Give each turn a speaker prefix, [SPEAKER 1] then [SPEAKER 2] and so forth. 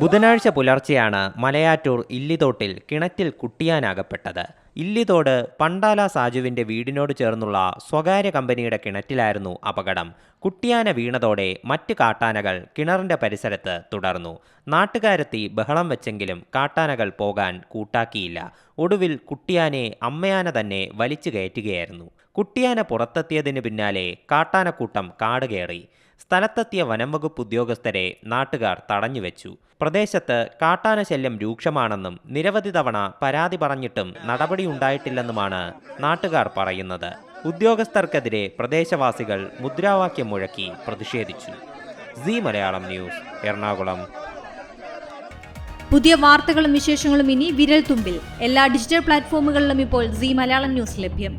[SPEAKER 1] ബുധനാഴ്ച പുലർച്ചെയാണ് മലയാറ്റൂർ ഇല്ലിതോട്ടിൽ കിണറ്റിൽ കുട്ടിയാനാകപ്പെട്ടത്. ഇല്ലിതോട് പണ്ടാല സാജുവിന്റെ വീടിനോട് ചേർന്നുള്ള സ്വകാര്യ കമ്പനിയുടെ കിണറ്റിലായിരുന്നു അപകടം. കുട്ടിയാന വീണതോടെ മറ്റ് കാട്ടാനകൾ കിണറിന്റെ പരിസരത്ത് തുടർന്നു. നാട്ടുകാരെത്തി ബഹളം വെച്ചെങ്കിലും കാട്ടാനകൾ പോകാൻ കൂട്ടാക്കിയില്ല. ഒടുവിൽ കുട്ടിയാനെ അമ്മയാന തന്നെ വലിച്ചു കയറ്റുകയായിരുന്നു. കുട്ടിയാന പുറത്തെത്തിയതിന് പിന്നാലെ കാട്ടാനക്കൂട്ടം കാട് കയറി. സ്ഥലത്തെത്തിയ വനംവകുപ്പ് ഉദ്യോഗസ്ഥരെ നാട്ടുകാർ തടഞ്ഞുവെച്ചു പ്രദേശത്ത് കാട്ടാന ശല്യം രൂക്ഷമാണെന്നും നിരവധി തവണ പരാതി പറഞ്ഞിട്ടും നടപടിയുണ്ടായിട്ടില്ലെന്നുമാണ് നാട്ടുകാർ പറയുന്നത്. ഉദ്യോഗസ്ഥർക്കെതിരെ പ്രദേശവാസികൾ മുദ്രാവാക്യം മുഴക്കി പ്രതിഷേധിച്ചു. C Malayalam news Ernakulam.
[SPEAKER 2] പുതിയ വാർത്തകളും വിശേഷങ്ങളും ഇനി വിരൽ തുമ്പിൽ എല്ലാ ഡിജിറ്റൽ പ്ലാറ്റ്ഫോമുകളിലും ഇപ്പോൾ സി മലയാളം ന്യൂസ് ലഭ്യം.